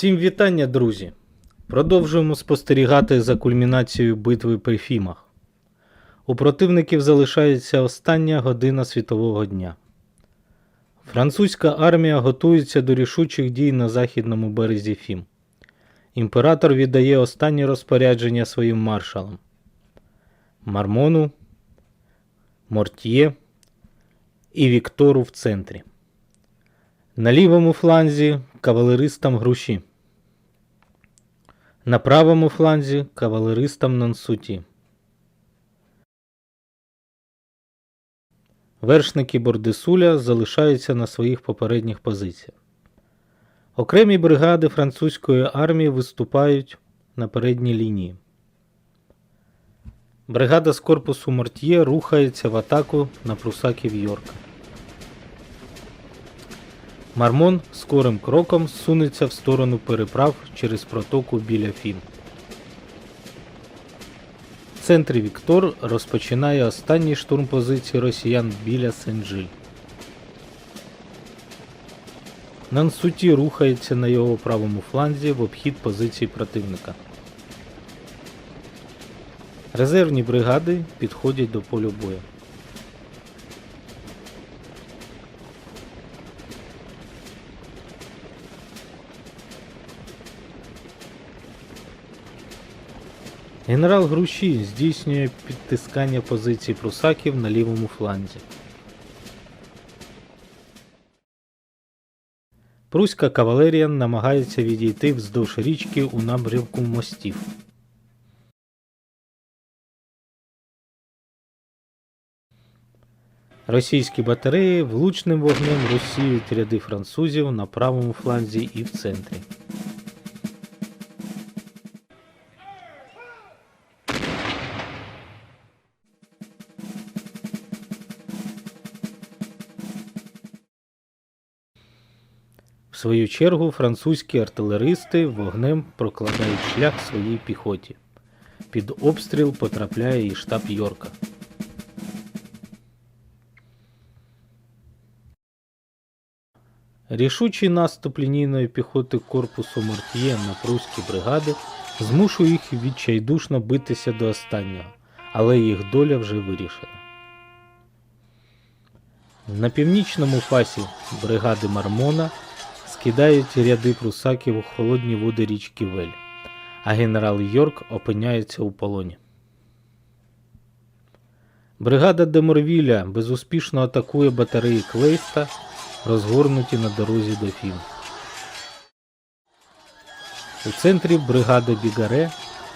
Всім вітання, друзі! Продовжуємо спостерігати за кульмінацією битви при Фімах. У противників залишається остання година світового дня. Французька армія готується до рішучих дій на західному березі Фім. Імператор віддає останні розпорядження своїм маршалам Мармону, Мортьє і Віктору в центрі. На лівому фланзі кавалеристам груші. На правому фланзі кавалеристам Нансуті. Вершники Бордесуля залишаються на своїх попередніх позиціях. Окремі бригади французької армії виступають на передній лінії. Бригада з корпусу Мортьє рухається в атаку на прусаків Йорка. Мармон скорим кроком сунеться в сторону переправ через протоку біля Фін. В центрі Віктор розпочинає останній штурм позиції росіян біля Сен-Джиль. Нансуті рухається на його правому фланзі в обхід позицій противника. Резервні бригади підходять до полю бою. Генерал Груші здійснює підтискання позицій прусаків на лівому фланзі. Пруська кавалерія намагається відійти вздовж річки у напрямку мостів. Російські батареї влучним вогнем розсіюють ряди французів на правому фланзі і в центрі. Свою чергу французькі артилеристи вогнем прокладають шлях своїй піхоті. Під обстріл потрапляє і штаб Йорка. Рішучий наступ лінійної піхоти корпусу Мортьє на прусські бригади змушує їх відчайдушно битися до останнього, але їх доля вже вирішена. На північному фасі бригади Мармона скидають ряди прусаків у холодні води річки Вель, а генерал Йорк опиняється у полоні. Бригада Деморвіля безуспішно атакує батареї Клейста, розгорнуті на дорозі до Фін. У центрі бригада Бігаре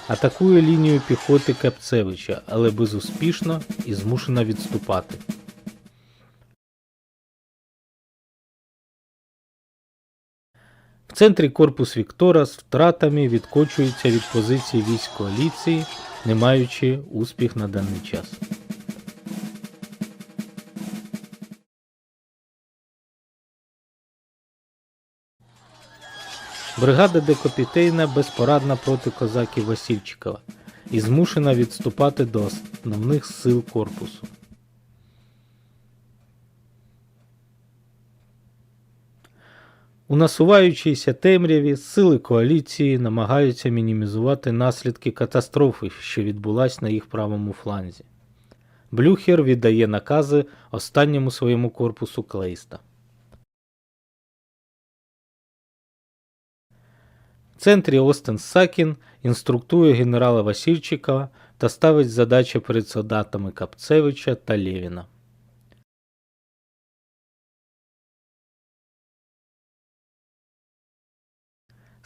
атакує лінію піхоти Капцевича, але безуспішно і змушена відступати. В центрі корпус Віктора з втратами відкочується від позиції військ коаліції, не маючи успіх на даний час. Бригада Декопітейна безпорадна проти козаків Васильчикова і змушена відступати до основних сил корпусу. У насуваючійся темряві сили коаліції намагаються мінімізувати наслідки катастрофи, що відбулась на їх правому фланзі. Блюхер віддає накази останньому своєму корпусу Клейста. В центрі Остен Сакін інструктує генерала Васильчикова та ставить задачі перед солдатами Капцевича та Лєвіна.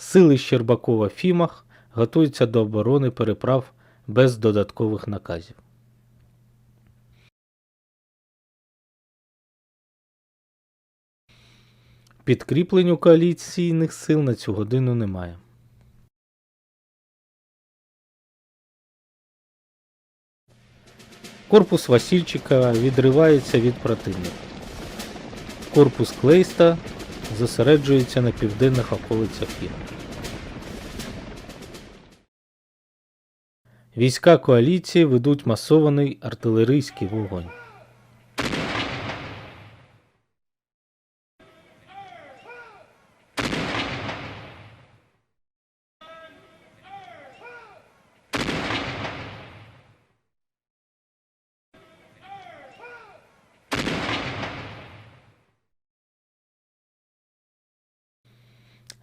Сили Щербакова в Фімах готуються до оборони переправ без додаткових наказів. Підкріплень у коаліційних сил на цю годину немає. Корпус Васильчика відривається від противника. Корпус Клейста зосереджується на південних околицях Фіна. Війська коаліції ведуть масований артилерійський вогонь.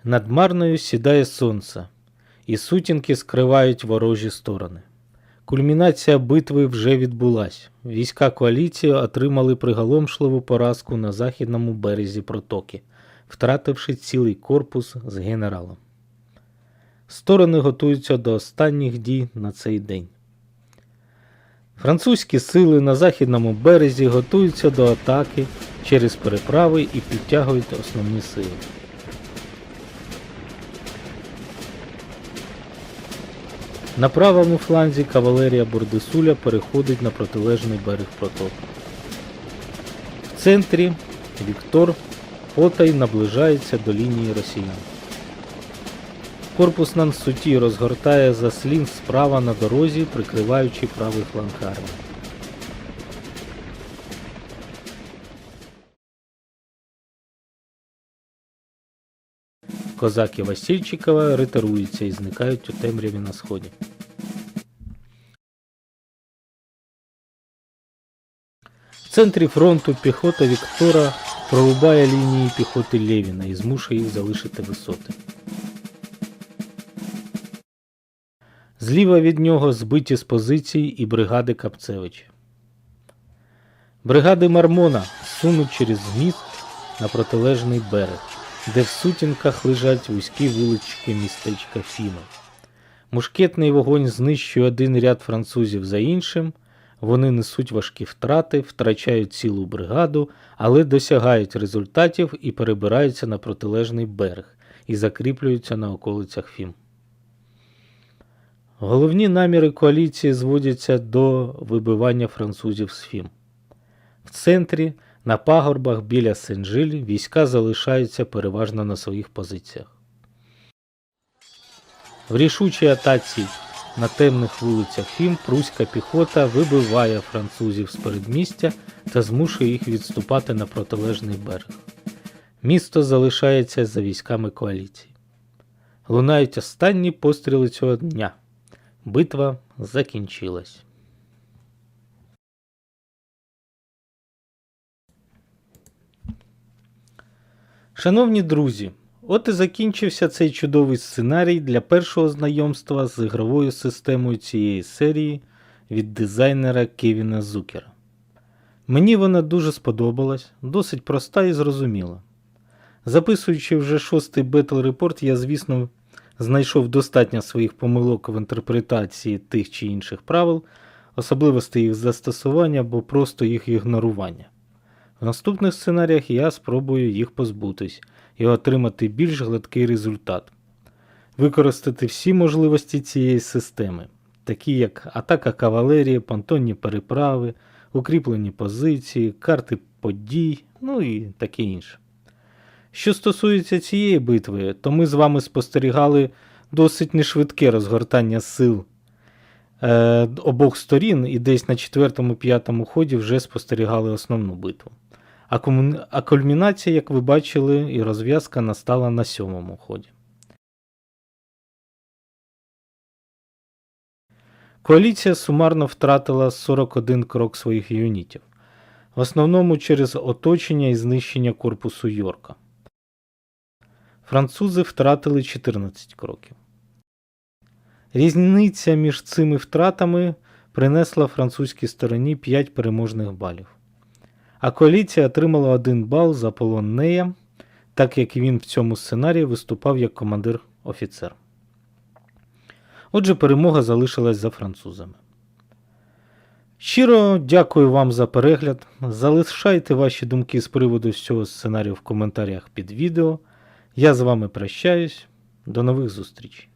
Над Марною сідає сонце і сутінки скривають ворожі сторони. Кульмінація битви вже відбулась. Війська коаліції отримали приголомшливу поразку на західному березі протоки, втративши цілий корпус з генералом. Сторони готуються до останніх дій на цей день. Французькі сили на західному березі готуються до атаки через переправи і підтягують основні сили. На правому фланзі кавалерія Бордесуля переходить на протилежний берег протоку. В центрі Віктор потай наближається до лінії росіян. Корпус Нансуті розгортає заслін справа на дорозі, прикриваючи правий фланг армії. Козаки Васильчикова ретируються і зникають у темряві на сході. В центрі фронту піхота Віктора прорубає лінії піхоти Лєвіна і змушує їх залишити висоти. Зліва від нього збиті з позицій і бригади Капцевича. Бригади Мармона сунуть через міст на протилежний берег, де в сутінках лежать вузькі вулички містечка Фіно. Мушкетний вогонь знищує один ряд французів за іншим. Вони несуть важкі втрати, втрачають цілу бригаду, але досягають результатів і перебираються на протилежний берег і закріплюються на околицях Фім. Головні наміри коаліції зводяться до вибивання французів з Фім. В центрі, на пагорбах біля Сен-Жиль, війська залишаються переважно на своїх позиціях. В рішучій атаці на темних вулицях Фім пруська піхота вибиває французів з передмістя та змушує їх відступати на протилежний берег. Місто залишається за військами коаліції. Лунають останні постріли цього дня. Битва закінчилась. Шановні друзі, от і закінчився цей чудовий сценарій для першого знайомства з ігровою системою цієї серії від дизайнера Кевіна Зукера. Мені вона дуже сподобалась, досить проста і зрозуміла. Записуючи вже шостий Battle Report, я, звісно, знайшов достатньо своїх помилок в інтерпретації тих чи інших правил, особливостей їх застосування або просто їх ігнорування. В наступних сценаріях я спробую їх позбутись і отримати більш гладкий результат, використати всі можливості цієї системи, такі як атака кавалерії, понтонні переправи, укріплені позиції, карти подій, ну і таке інше. Що стосується цієї битви, то ми з вами спостерігали досить нешвидке розгортання сил е, обох сторін, і десь на четвертому-п'ятому ході вже спостерігали основну битву. А, кому... а кульмінація, як ви бачили, і розв'язка настала на сьомому ході. Коаліція сумарно втратила 41 крок своїх юнітів, в основному через оточення і знищення корпусу Йорка. Французи втратили 14 кроків. Різниця між цими втратами принесла французькій стороні 5 переможних балів. А коаліція отримала 1 бал за полон Нея, так як він в цьому сценарії виступав як командир офіцер. Отже, перемога залишилась за французами. Щиро дякую вам за перегляд. Залишайте ваші думки з приводу цього сценарію в коментарях під відео. Я з вами прощаюсь. До нових зустрічей.